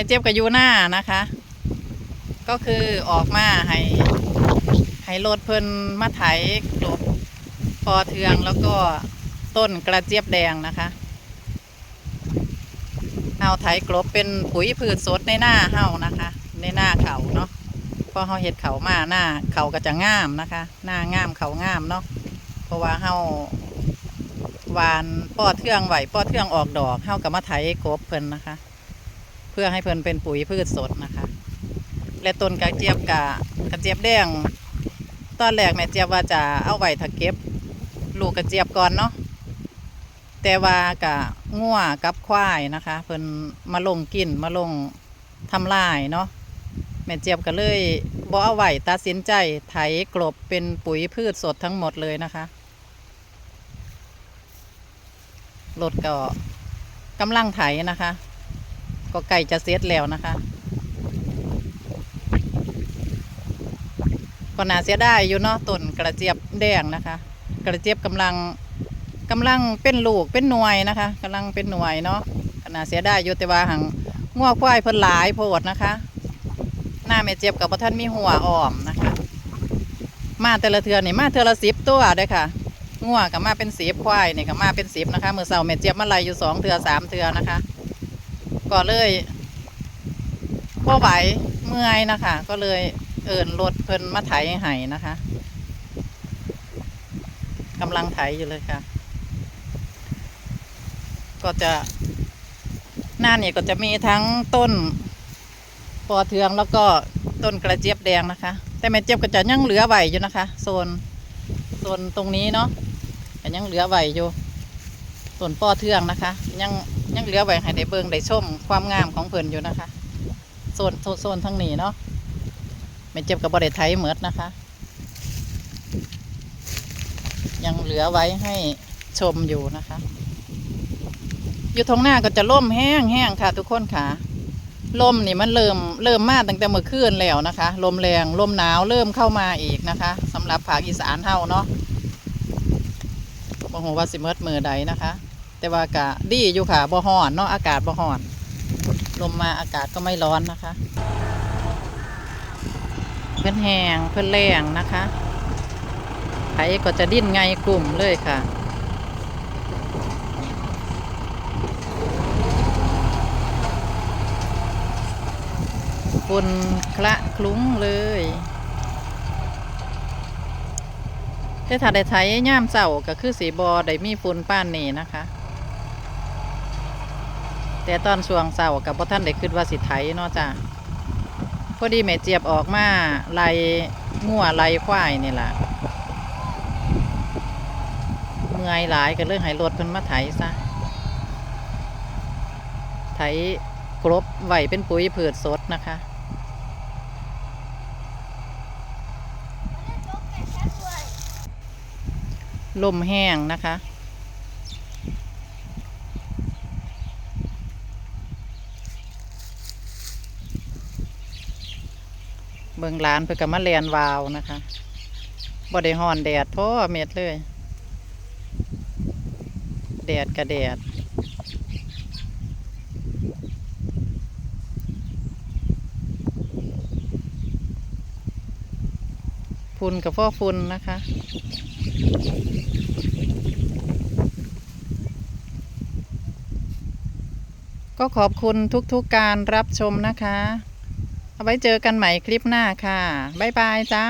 ม่เจี๊ยบกับยูหน้านะคะ ก็คือออกมาให้ให้รถเพิ่นมาไถกลบปอเทืองแล้วก็ต้นกระเจี๊ยบแดงนะคะเอาไถกลบเป็นปุ๋ยพืชสดในหน้าเฮานะคะ ในหน้าเขาเนาะพอเฮาเห็ดเขามาหน้าเขาก็จะงามนะคะ หน้างามเขางามเนาะเพราะว่าเฮาหวานป้อเทืองไหวป้อเทืองออกดอกเข้ากับมาไถกบเพิ่นนะคะ พื่อให้เพิ่นเป็นปุ๋ยพืชสดนะคะ และต้นกระเจี๊ยบกะกระเจี๊ยบแดงตอนแรกแม่เจี๊ยบว่าจะเอาไว้ถ้าเก็บ ลูกกระเจี๊ยบก่อนเนาะแต่ว่ากะง่วกับควายนะคะเพิ่นมาลงกินมาลงทำลายเนาะแม่เจี๊ยบก็เลยบ่เอาไว้ตัดสินใจไถกลบเป็นปุ๋ยพืชสดทั้งหมดเลยนะคะรถก็กำลังไถนะคะ ก็ไก่จะเสร็จแล้วนะคะ ก็น่าเสียดายอยู่เนาะต้นกระเจี๊ยบแดงนะคะ กระเจี๊ยบกำลังกำลังเป็นลูกเป็นหน่วยนะคะกำลังเป็นหน่วยเนาะก็น่าเสียดายอยู่แต่ว่าหังงัวควายเพิ่นหลายโพดนะคะ หน้าแม่เจี๊ยบกับพ่ท่านมีหัวอ้อมนะคะ มาแต่ละเทือนี่มาเทือละสิบตัวเด้ค่ะงัวกับมาเป็นสีควายนี่กับมาเป็นสิบนะคะมือเสาแม่เจี๊ยบมาไล่อยู่สองเทือสามเทือนะคะ ก็เลยพ่อไหวเมื่อยนะคะ ก็เลยเอินรถเพิ่นมาไถให้นะคะกำลังไถอยู่เลยค่ะ ก็จะ หน้านี่ก็จะมีทั้งต้นปอเทืองแล้วก็ต้นกระเจี๊ยบแดงนะคะ แต่แม่เจี๊ยบก็จะยังเหลือไหวอยู่นะคะโซนส่วนตรงนี้เนาะยังเหลือไว้อยู่ส่วนปอเทืองนะคะ ยัง ยังเหลือไว้ให้ได้เบิ่งได้ชมความงามของเพิ่นอยู่นะคะโซนโซนทั้งนี้เนาะไม่เจ็บกับบริไทยเหมือดนะคะ ยังเหลือไว้ให้ชมอยู่นะคะ อยู่ทางหน้าก็จะล่มแห้งแห้งค่ะ ทุกคนค่ะลมนี่มันเริ่มเริ่มมาตั้งแต่เมื่อคืนแล้วนะคะลมแรงลมหนาวเริ่มเข้ามาอีกนะคะสำหรับภาคอีสานเฮาเนาะบ่ฮู้ว่าสิเมิดมือใดนะคะ แต่ว่ากะดีอยู่ค่ะบ่ฮ้อนเนาะอากาศบ่ฮ้อน ลมมาอากาศก็ไม่ร้อนนะคะ เพิ่อนแหงเพิ่อนแรงนะคะไผก็จะดิ้นไงกลุ่มเลยค่ะฝุ่นคละคลุ้งเลยแต่ถ้าได้ไถย่ามเสาก็คือสีบอได้มีฝุ่นป้านนี่นะคะ แต่ตอนช่วงเสากับพ่ท่านได้ขึ้นว่าสิไถเนาะจ้ะพอดีแม่เจี๊ยบออกมาไล่งัวไล่ควายนี่แหละเมื่อยหลายก็เลยให้รถเพิ่นมาไถซะไถกรบไหวเป็นปุ๋ยผืชสดนะคะลมแห้งนะคะ เบิ่งหลานเพื่อกับมะเรียนวาวนะคะบ่ได้ฮ้อนแดดพ่อเม็ดเลย แดดกระแดดฝุ่นกับพ่อฝุ่นนะคะก็ขอบคุณทุกๆการรับชมนะคะ เอาไว้เจอกันใหม่คลิปหน้าค่ะ บ๊ายบายจ้า